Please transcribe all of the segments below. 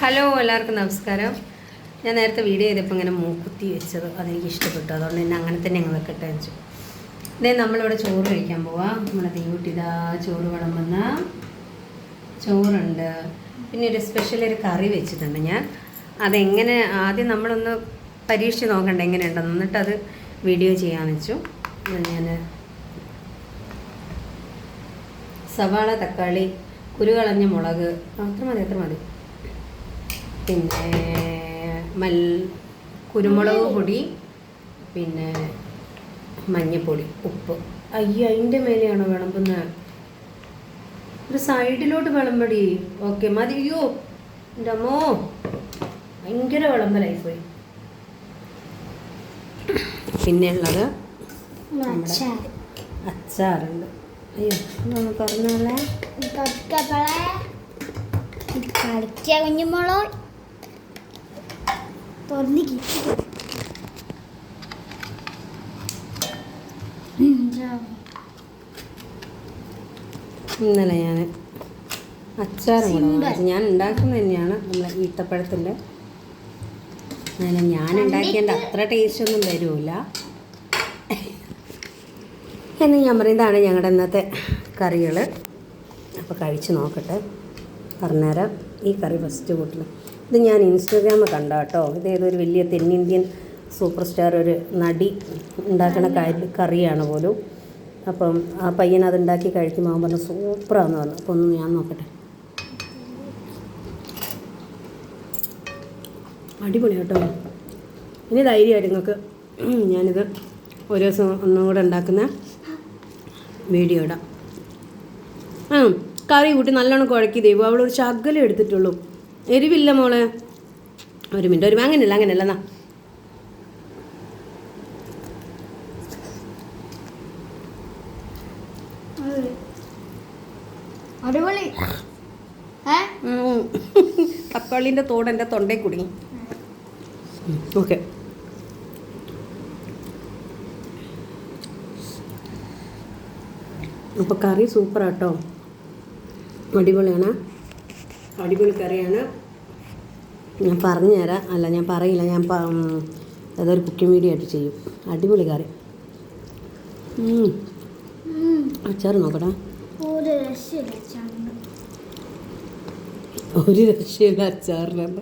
Hello എല്ലാവർക്കും നമസ്കാരം. ഞാൻ നേരത്തെ വീഡിയോ ചെയ്തപ്പോൾ ഇങ്ങനെ മൂക്കുത്തി വെച്ചത് അതെനിക്ക് ഇഷ്ടപ്പെട്ടു അതുകൊണ്ട് തന്നെ അങ്ങനെ തന്നെ അങ്ങ് വെക്കട്ടെ വെച്ചു ഇതേ നമ്മളിവിടെ ചോറ് കഴിക്കാൻ പോവാം. നമ്മളെ തീകുട്ടി ഇതാ ചോറ് വിളമ്പുന്ന ചോറുണ്ട്. പിന്നെ ഒരു സ്പെഷ്യൽ ഒരു കറി വെച്ചിട്ടുണ്ട് ഞാൻ. അതെങ്ങനെ ആദ്യം നമ്മളൊന്ന് പരീക്ഷിച്ച് നോക്കണ്ട എങ്ങനെയുണ്ടെന്ന്. എന്നിട്ട് അത് വീഡിയോ ചെയ്യാമെന്ന് വെച്ചു. ഞാൻ സവാള തക്കാളി കുരുകളഞ്ഞ മുളക്. അത്ര മതി അത്ര മതി. പിന്നെ മൽ കുരുമുളക് പൊടി പിന്നെ മഞ്ഞൾപ്പൊടി ഉപ്പ്. അയ്യ അതിന്റെ മേലെയാണോ വിളമ്പുന്നത് ഒരു സൈഡിലോട്ട് വിളമ്പടി. ഓക്കെ മതി. അയ്യോ എന്റെ അമ്മോ. ഭയങ്കര വിളമ്പലായി പോയി പിന്നെ ഉള്ളത് അച്ചാറുണ്ട്. അയ്യോ ഒന്ന് കുഞ്ഞുമുളക് തൊട്ടപ്പളെ കളിച്ച കുഞ്ഞുമോളോ തുറന്ന് കിട്ടി ഇന്നലെ ഞാൻ അച്ചാറും കൂടെ ഞാൻ ഉണ്ടാക്കുന്നത് തന്നെയാണ് നമ്മളെ ഈത്തപ്പഴത്തിന്റെ. അങ്ങനെ ഞാൻ ഉണ്ടാക്കിയതിന്റെ അത്ര ടേസ്റ്റ് ഒന്നും വരില്ല എന്ന് ഞാൻ പറയുന്നതാണ് ഞങ്ങളുടെ ഇന്നത്തെ കറികൾ അപ്പോൾ കഴിച്ച് നോക്കട്ടെ. പറഞ്ഞുതരാം. ഈ കറി ഫസ്റ്റ് കൂട്ടിൽ ഇത് ഞാൻ ഇൻസ്റ്റഗ്രാമിൽ കണ്ട കേട്ടോ ഇത് ഏതൊരു വലിയ തെന്നിന്ത്യൻ സൂപ്പർ സ്റ്റാർ ഒരു നടി ഉണ്ടാക്കുന്ന കറി കറിയാണ് പോലും. അപ്പം ആ പയ്യൻ അത് ഉണ്ടാക്കി കഴിക്കുമ്പോൾ അവൻ പറഞ്ഞു സൂപ്പറാന്ന് പറഞ്ഞു. അപ്പോൾ ഒന്ന് ഞാൻ നോക്കട്ടെ. അടിപൊളി കേട്ടോ. ഇനി ധൈര്യമായിട്ട് നിങ്ങൾക്ക് ഞാനിത് ഒരു ദിവസം ഒന്നും കൂടെ ഉണ്ടാക്കുന്ന വീഡിയോ ഇടാം. ആ കറി കൂട്ടി നല്ലോണം കുഴക്കി ദൈവം ഒരു ശകലം എടുത്തിട്ടുള്ളൂ. എരിവില്ല മോളെ. ഒരു മിനിറ്റ് ഒരു അങ്ങനെയല്ല അങ്ങനെയല്ല എന്നാ. തക്കാളിന്റെ തോട് എന്റെ തൊണ്ടയിൽ കുടുങ്ങി. ഓക്കെ. അപ്പോൾ കറി സൂപ്പറാട്ടോ. അടിപൊളിയാണ്. അടിപൊളി കറിയാണ്. ഞാൻ പറഞ്ഞു തരാം അല്ല ഞാൻ പറയില്ല. ഞാൻ അതൊരു കുക്കിംഗ് വീഡിയോ ആയിട്ട് ചെയ്യും. അടിപൊളി കറി. അച്ചാറ് അച്ചാർ നോക്കട്ടെ ഒരു രക്ഷയില്ല ചാണ്ട് ഒരു രക്ഷയില്ല അച്ചാറിനല്ല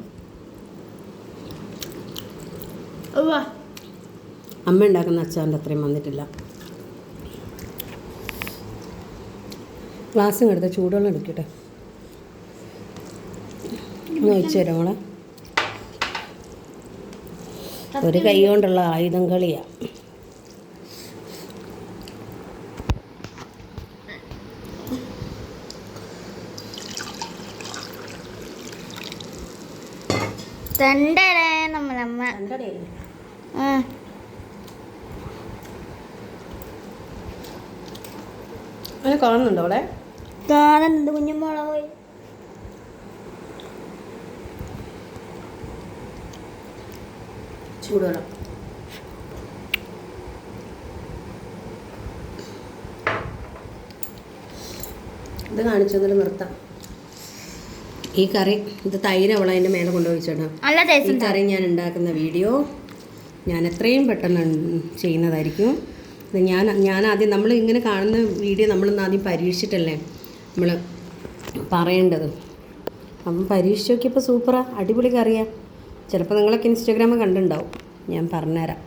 അമ്മ ഉണ്ടാക്കുന്ന അച്ചാറിന്റെ അത്രയും വന്നിട്ടില്ല. ഗ്ലാസ്സും എടുത്ത് ചൂടുവെള്ളം എടുക്കട്ടെ. ഒന്ന് തരാം മോളെ. ഒരു കൈ കൊണ്ടുള്ള ആയുധം കളിയാ. നമ്മളമ്മ കാണുന്നുണ്ടോ അവിടെ കാണുന്നുണ്ട് കുഞ്ഞുമോളോ ചൂടുവെള്ളം. ഇത് കാണിച്ചു തന്നിട്ട് നിർത്താം. ഈ കറി ഇത് തൈര് അവൾ അതിന്റെ മേലെ കൊണ്ടുപോയിച്ചോട്ടോ. നല്ല ഈ കറി ഞാൻ ഉണ്ടാക്കുന്ന വീഡിയോ ഞാൻ എത്രയും പെട്ടെന്ന് ചെയ്യുന്നതായിരിക്കും. ഞാൻ ഞാൻ ആദ്യം നമ്മൾ ഇങ്ങനെ കാണുന്ന വീഡിയോ നമ്മളൊന്ന് ആദ്യം പരീക്ഷിച്ചിട്ടല്ലേ? നമ്മൾ പറയേണ്ടത്. അപ്പം പരീക്ഷിച്ച് നോക്കിയപ്പോൾ സൂപ്പറാ. അടിപൊളി കറിയാ. ചിലപ്പോൾ നിങ്ങളൊക്കെ ഇൻസ്റ്റാഗ്രാമിൽ കണ്ടിട്ടുണ്ടാവും ഞാൻ പറഞ്ഞുതരാം.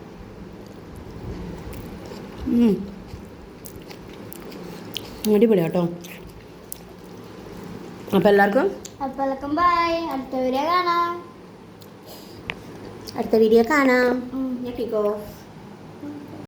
അടിപൊളി കേട്ടോ അപ്പോൾ എല്ലാവർക്കും? അപ്പോഴേക്കും ബൈ അടുത്ത വീഡിയോ കാണാം. അടുത്ത വീഡിയോ കാണാം. ഞെട്ടിക്കോ